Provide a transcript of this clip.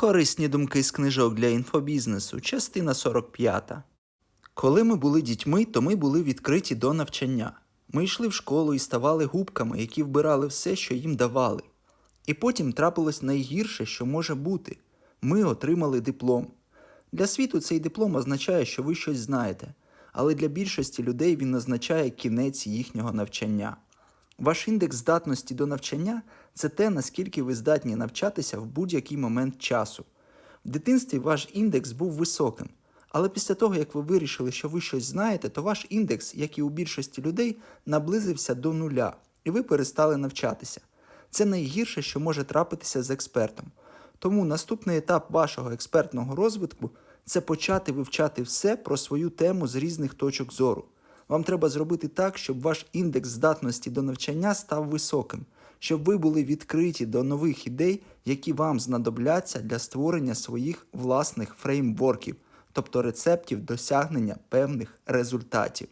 Корисні думки з книжок для інфобізнесу, частина 45. Коли ми були дітьми, то ми були відкриті до навчання. Ми йшли в школу і ставали губками, які вбирали все, що їм давали. І потім трапилось найгірше, що може бути. Ми отримали диплом. Для світу цей диплом означає, що ви щось знаєте, але для більшості людей він означає кінець їхнього навчання. Ваш індекс здатності до навчання це те, наскільки ви здатні навчатися в будь-який момент часу. В дитинстві ваш індекс був високим, але після того, як ви вирішили, що ви щось знаєте, то ваш індекс, як і у більшості людей, наблизився до нуля, і ви перестали навчатися. Це найгірше, що може трапитися з експертом. Тому наступний етап вашого експертного розвитку це почати вивчати все про свою тему з різних точок зору. Вам треба зробити так, щоб ваш індекс здатності до навчання став високим, щоб ви були відкриті до нових ідей, які вам знадобляться для створення своїх власних фреймворків, тобто рецептів досягнення певних результатів.